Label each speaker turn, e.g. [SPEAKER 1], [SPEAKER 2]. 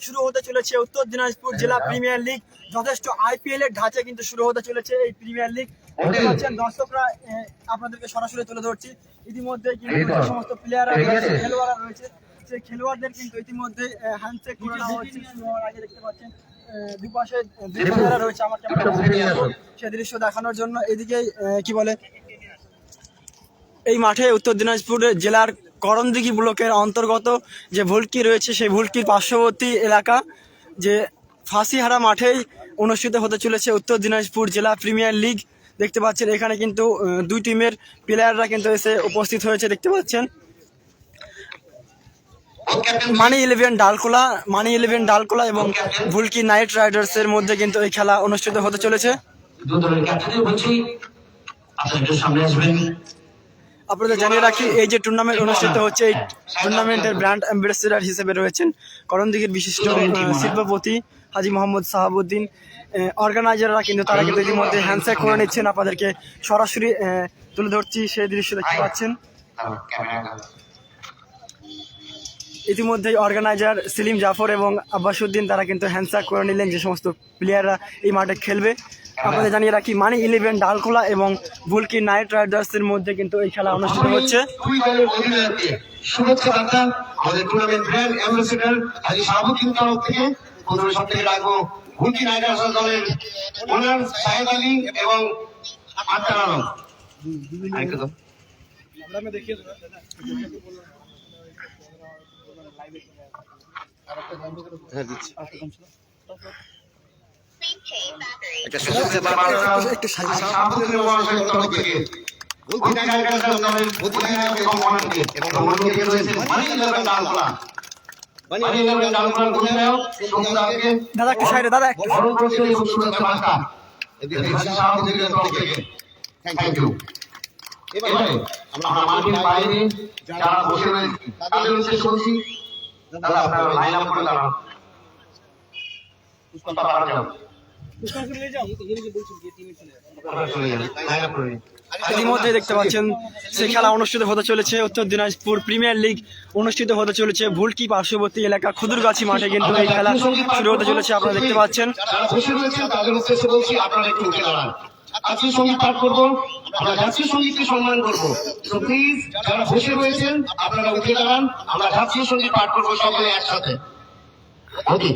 [SPEAKER 1] শুরু হতে চলেছে উত্তর দিনাজপুর জেলা প্রিমিয়ার লিগ যথেষ্ট আইপিএল এর ঢাঁচে কিন্তু শুরু হতে চলেছে এই প্রিমিয়ার লিগ দেখতে পাচ্ছেন দর্শকরা আপনাদেরকে সরাসরি তুলে ধরছি ইতিমধ্যে কিন্তু সমস্ত প্লেয়াররা
[SPEAKER 2] ঠিক
[SPEAKER 1] খেলোয়াড়রা রয়েছে সেই খেলোয়াড়দের কিন্তু ইতিমধ্যে হ্যান্ডশেক করে নেওয়া হচ্ছে শুরু দেখতে পাচ্ছেন দুপাশে দুই রয়েছে আমার
[SPEAKER 2] আসুন।
[SPEAKER 1] সে দৃশ্য দেখানোর জন্য এদিকে কি বলে, এই মাঠে উত্তর দিনাজপুর জেলার করণদিঘি ব্লকের অন্তর্গত যে ভুলকি রয়েছে, সেই ভুলকির পার্শ্ববর্তী এলাকা যে ফাঁসিহারা মাঠেই অনুষ্ঠিত হতে চলেছে উত্তর দিনাজপুর জেলা প্রিমিয়ার লিগ। দেখতে পাচ্ছেন, এখানে কিন্তু দুই টিমের প্লেয়াররা কিন্তু এসে উপস্থিত হয়েছে, দেখতে পাচ্ছেন। Money eleven Dalkola, money eleven Dalkola এবং ভুলকি নাইট রাইডার্সের মধ্যে কিন্তু এই খেলা অনুষ্ঠিত হতে চলেছে।
[SPEAKER 3] দু দলের ক্যাপ্টেনও বলছি আপনারা একটু সামনে আসবেন।
[SPEAKER 1] আপনাদের জানিয়ে রাখি এই যে টুর্নামেন্ট অনুষ্ঠিত হচ্ছে এই টুর্নামেন্টের ব্র্যান্ড অ্যাম্বাসেডর হিসেবে রয়েছেন করণদিঘির বিশিষ্ট শিল্পপতি হাজি মোহাম্মদ সাহাবুদ্দিন অর্গানাইজাররা কিন্তু তারা কিন্তু ইতিমধ্যে হ্যান্ডশেক করে নিচ্ছেন। আপনাদেরকে সরাসরি তুলে ধরছি সেই দৃশ্য দেখতে পাচ্ছেন। ইতিমধ্যেই অর্গানাইজার সেলিম জাফর এবং আব্বাসুদ্দিন তারা কিন্তু হ্যান্ডশেক করে নিলেন যে সমস্ত প্লেয়াররা এই মাঠে খেলবে। আপনাদের জানিয়ে রাখি মানি ইলেভেন ডালকোলা এবং বুলকি নাইট রাইডার্সের মধ্যে কিন্তু এই খেলা অনুষ্ঠিত হচ্ছে।
[SPEAKER 2] দুই দলের অধিনায়ককে শুভেচ্ছা বার্তা আমাদের tournament brand ambassador Haji Shahabuddin তরফ থেকে প্রথমে সব থেকে রাখব হুলকি নাইটার্স দলের ওনার সাহেদ আলী এবং আক্তার আলম। আরেকটু দাও। হ্যাঁ, দিচ্ছি। একটা শুভেচ্ছা বার্তা
[SPEAKER 1] একটু সাহায্য দাদা একটু সাইডে দাদা একটু
[SPEAKER 2] করছে এবারে আমরা মাঠের বাইরে যারা বসে রয়েছে তাদের উদ্দেশ্যে বলছি দাদা আপনারা লাইন আপ করে দাঁড়ান পুষ্পা যাও।
[SPEAKER 1] ইতিমধ্যে দেখতে পাচ্ছেন সেই খেলা অনুষ্ঠিত হতে চলেছে উত্তর দিনাজপুর প্রিমিয়ার লিগ অনুষ্ঠিত হতে চলেছে ভুলকি পার্শ্ববর্তী এলাকা খুদুরগাছি মাঠে কিন্তু এই খেলা শুরু হতে চলেছে আপনারা দেখতে পাচ্ছেন।
[SPEAKER 2] তাদের উদ্দেশ্যে বলছি আপনারা একটু উঠে দাঁড়ান। জাতীয় সংগীত পাঠ করব, আমরা জাতীয় সঙ্গীতকে সম্মান করব। তো প্লিজ যারা বসে রয়েছেন, আপনারা উঠে দাঁড়ান, আমরা জাতীয় সংগীত পাঠ করব সকলে একসাথে। ওকে।